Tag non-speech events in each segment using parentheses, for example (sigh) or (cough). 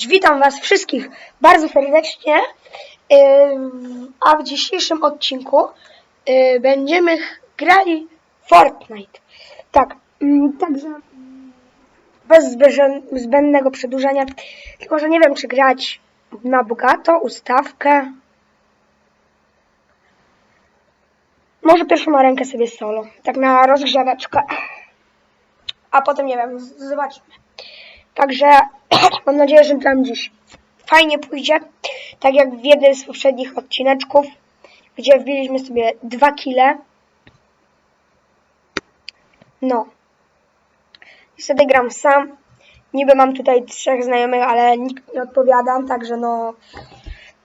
Cześć, witam Was wszystkich bardzo serdecznie. A w dzisiejszym odcinku y, będziemy grali Fortnite. Tak, ym, także bez zbędnego przedłużania. Tylko, że nie wiem, czy grać na bogato, ustawkę. Może pierwszą rękę sobie solo, tak na rozgrzeweczkę. A potem nie wiem, z- zobaczymy. Także (clears throat) mam nadzieję, że tam dziś fajnie pójdzie. Tak jak w jednym z poprzednich odcineczków, gdzie wbiliśmy sobie dwa kile. No. Sobie gram sam. Niby mam tutaj trzech znajomych, ale nikt nie odpowiada, także no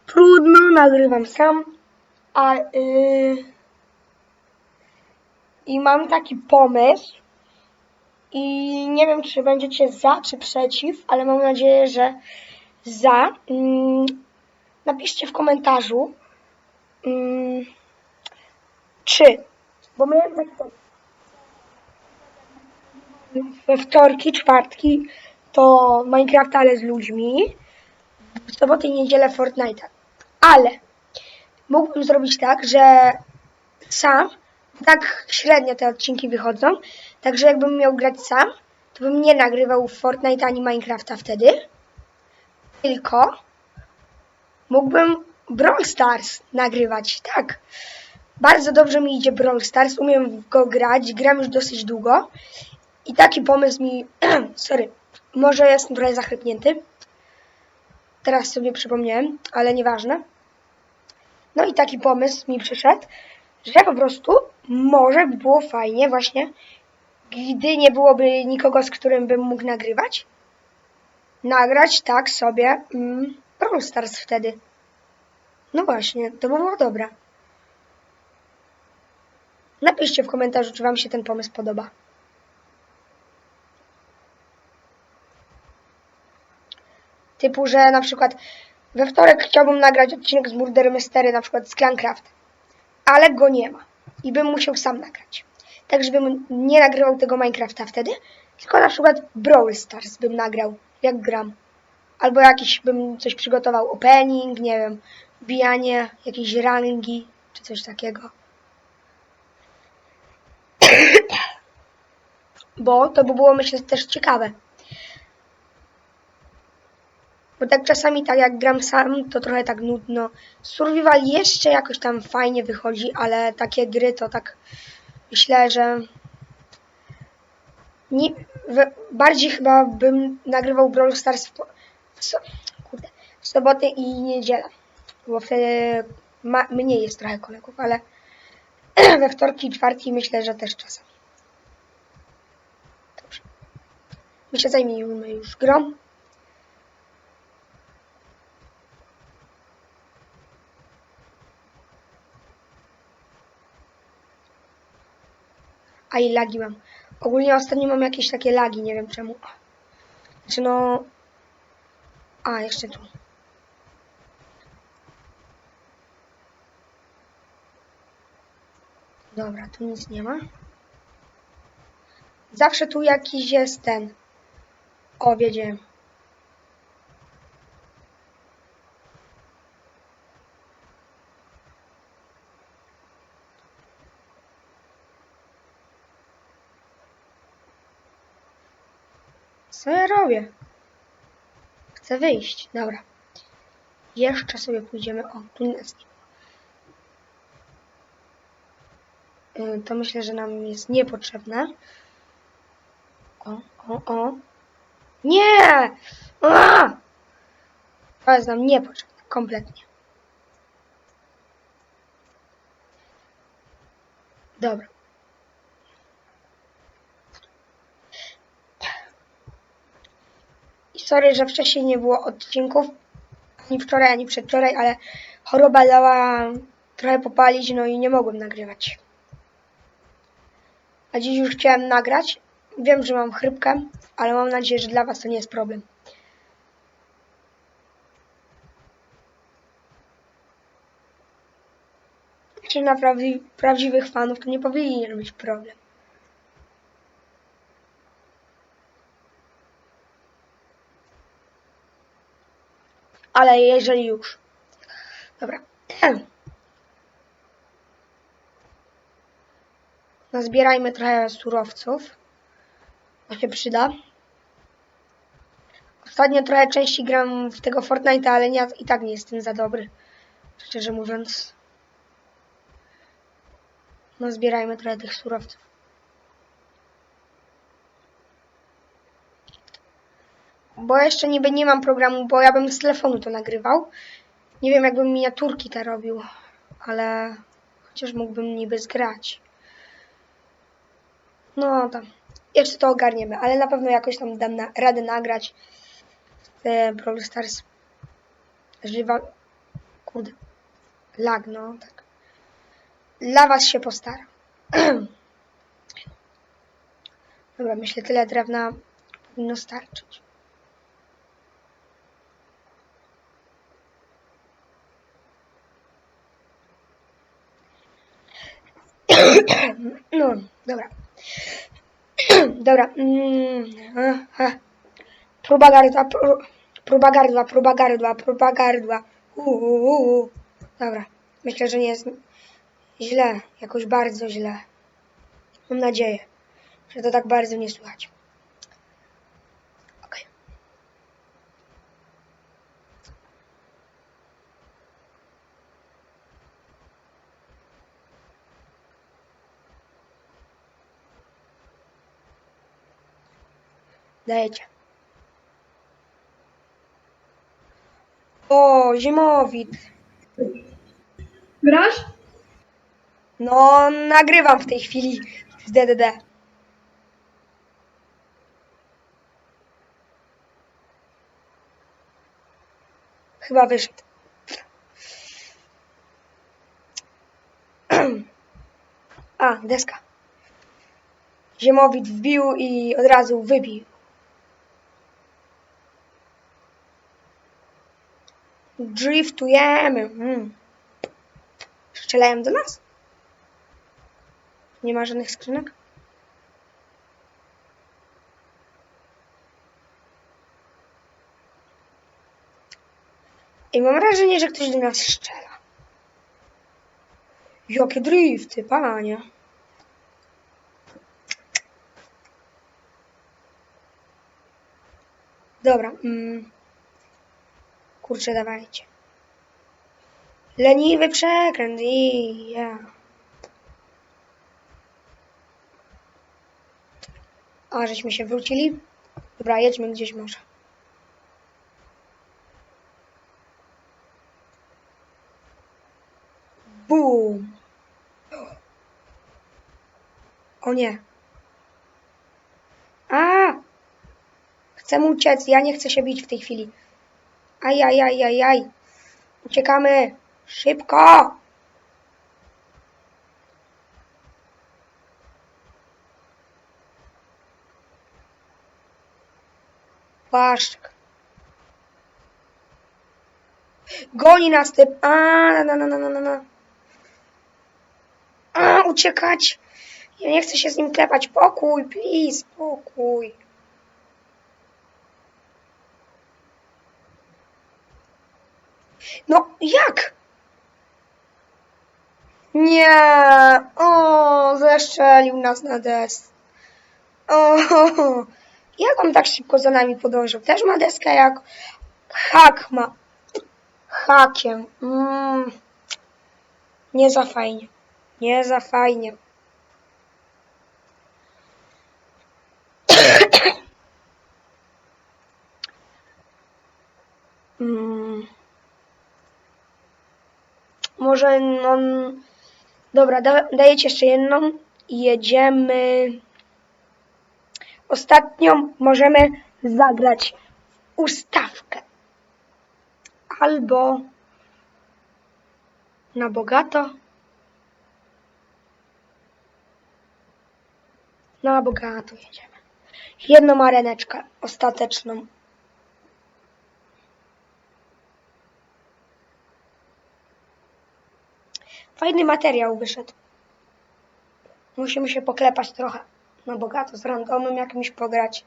trudno, nagrywam sam. A yy, i mam taki pomysł, i nie wiem, czy będziecie za, czy przeciw, ale mam nadzieję, że za. Mm, napiszcie w komentarzu, mm, czy, bo pomysł. we wtorki, czwartki to Minecraft, ale z ludźmi, w sobotę i niedzielę Fortnite'a. Ale mógłbym zrobić tak, że sam, tak średnio te odcinki wychodzą, także jakbym miał grać sam, to bym nie nagrywał Fortnite ani Minecrafta wtedy, tylko mógłbym Brawl Stars nagrywać, tak. Bardzo dobrze mi idzie Brawl Stars, umiem go grać, gram już dosyć długo i taki pomysł mi, (clears throat) sorry, może jestem trochę zachrypnięty, teraz sobie przypomniałem, ale nieważne. No i taki pomysł mi przyszedł, że po prostu może by było fajnie właśnie, gdy nie byłoby nikogo, z którym bym mógł nagrywać, nagrać tak sobie mm, Brawl Stars wtedy. No właśnie, to by było dobre. Napiszcie w komentarzu, czy wam się ten pomysł podoba. Typu, że na przykład we wtorek chciałbym nagrać odcinek z Murder Mystery, na przykład z Clancraft, ale go nie ma i bym musiał sam nagrać. Tak, żebym nie nagrywał tego Minecrafta wtedy, tylko na przykład Brawl Stars bym nagrał, jak gram. Albo jakiś bym coś przygotował, opening, nie wiem, bijanie, jakieś rangi, czy coś takiego. Bo to by było, myślę, też ciekawe. Bo tak czasami, tak jak gram sam, to trochę tak nudno. Survival jeszcze jakoś tam fajnie wychodzi, ale takie gry to tak myślę, że nie, w, bardziej chyba bym nagrywał Brawl Stars w, w, so, kurde, w sobotę i niedzielę. Bo wtedy ma, mniej jest trochę kolegów, ale (clears throat) we wtorki i czwartki myślę, że też czasami. Dobrze. My się zajmijmy już grą. A i lagi mam. Ogólnie ostatnio mam jakieś takie lagi, nie wiem czemu. Znaczy no... A, jeszcze tu. Dobra, tu nic nie ma. Zawsze tu jakiś jest ten. O, wiedziałem. Co ja robię? Chcę wyjść. Dobra. Jeszcze sobie pójdziemy. O, tu nic nie. Y, To myślę, że nam jest niepotrzebne. O, o, o. Nie! A! To jest nam niepotrzebne. Kompletnie. Dobra. Sorry, że wcześniej nie było odcinków. Ani wczoraj, ani przedwczoraj, ale choroba dała trochę popalić, no i nie mogłem nagrywać. A dziś już chciałem nagrać. Wiem, że mam chrypkę, ale mam nadzieję, że dla Was to nie jest problem. Czy na prawdi- prawdziwych fanów to nie powinien być problem. Ale jeżeli już. Dobra. (clears throat) Nazbierajmy trochę surowców. To się przyda. Ostatnio trochę częściej gram w tego Fortnite'a, ale nie, i tak nie jestem za dobry. Szczerze mówiąc. No zbierajmy trochę tych surowców. Bo jeszcze niby nie mam programu, bo ja bym z telefonu to nagrywał. Nie wiem jakbym miniaturki te robił, ale chociaż mógłbym niby zgrać. No tam. Jeszcze to ogarniemy, ale na pewno jakoś tam dam na, radę nagrać te Brawl Stars. Żywa... Kurde. Lag, no tak. Dla was się postaram. (clears throat) Dobra, myślę tyle drewna powinno starczyć. No, dobra. (clears throat) Dobra. Mm. Próba gardła, pró- próba gardła, próba gardła, próba gardła. Uuu. Dobra. Myślę, że nie jest źle. Jakoś bardzo źle. Mam nadzieję, że to tak bardzo nie słychać. Dajecie. O, zimowit. Grasz? No, nagrywam w tej chwili z DDD. Chyba wyszedł. (clears throat) A, deska. Ziemowit wbił i od razu wybił. Driftujemy. Mm. Strzelają do nas? Nie ma żadnych skrzynek? I mam wrażenie, że ktoś do nas strzela. Jakie drifty, panie. Dobra. Mm. Kurczę, dawajcie. Leniwy przekręt i ja. A, żeśmy się wrócili? Dobra, jedźmy gdzieś może. Bum! O nie. A! Chcę uciec, ja nie chcę się bić w tej chwili. Aj, aj, aj, aj, aj. Uciekamy. Szybko! Płaszczyk. Goni nas typ. A, na, na, na, na, na. A, uciekać. Ja nie chcę się z nim klepać. Pokój, please, pokój. No, jak? Nie. O, zeszczelił nas na des. O, jak on tak szybko za nami podążył? Też ma deskę jak hak ma. Hakiem. Mm. Nie za fajnie. Nie za fajnie. Mm. Może no... Dobra, da, dajecie jeszcze jedną jedziemy. Ostatnią możemy zagrać ustawkę. Albo na bogato. Na bogato jedziemy. Jedną areneczkę ostateczną. Fajny materiał wyszedł. Musimy się poklepać trochę na bogato, z randomem jakimś pograć.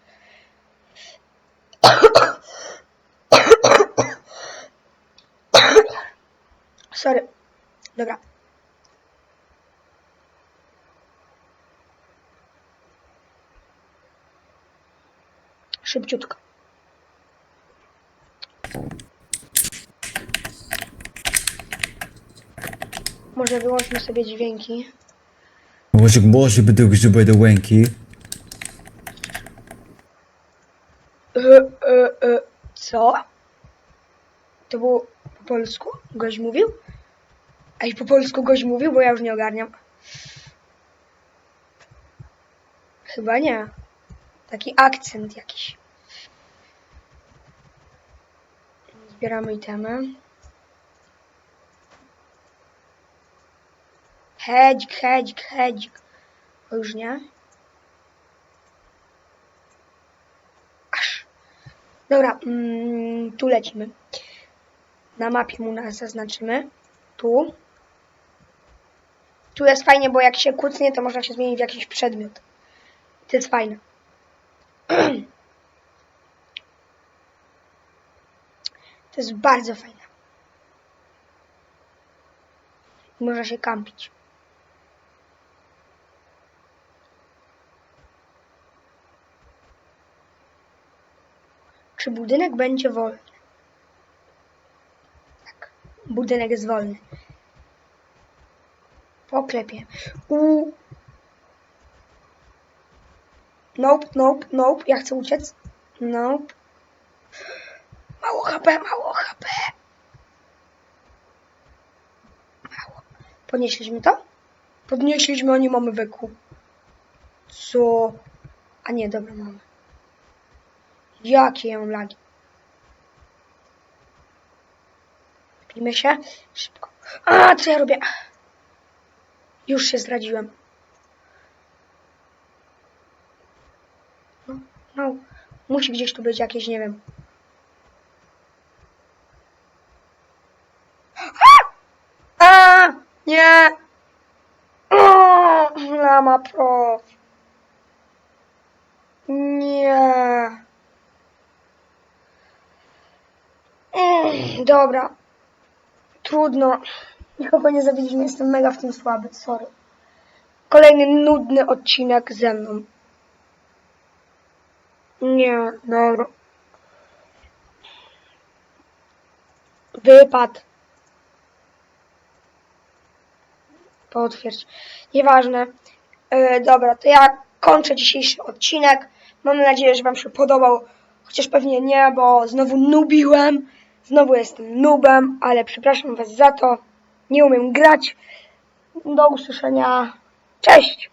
Sorry. Dobra. Szybciutko. Może wyłączmy sobie dźwięki. Może, może by do grzyby do łęki. E, e, e, co? To było po polsku? Gość mówił? Ej, po polsku gość mówił, bo ja już nie ogarniam. Chyba nie. Taki akcent jakiś. Zbieramy itemy. Hedzik, hedzik, hedzik. O już nie. Aż. Dobra, mm, tu lecimy. Na mapie mu nas zaznaczymy. Tu. Tu jest fajnie, bo jak się kucnie, to można się zmienić w jakiś przedmiot. To jest fajne. (clears throat) To jest bardzo fajne. Można się kampić. Czy budynek będzie wolny? Tak. Budynek jest wolny. Poklepię. U. Nope, nope, nope. Ja chcę uciec. Nope. Mało HP, mało HP. Mało. Podnieśliśmy to? Podnieśliśmy, a nie mamy wyku. Co? A nie, dobra, mamy. Jakie ja mam lagi? Pijmy się. Szybko. A, co ja robię? Już się zdradziłem. No, no. Musi gdzieś tu być jakieś, nie wiem. A! Nie! O, lama prof. Nie. Dobra. Trudno. Nikogo nie zabiliśmy, jestem mega w tym słaby, sorry. Kolejny nudny odcinek ze mną. Nie, dobra. Wypad. Potwierdź. Nieważne. E, dobra, to ja kończę dzisiejszy odcinek. Mam nadzieję, że Wam się podobał. Chociaż pewnie nie, bo znowu nubiłem. Znowu jestem nubem, ale przepraszam Was za to. Nie umiem grać. Do usłyszenia. Cześć!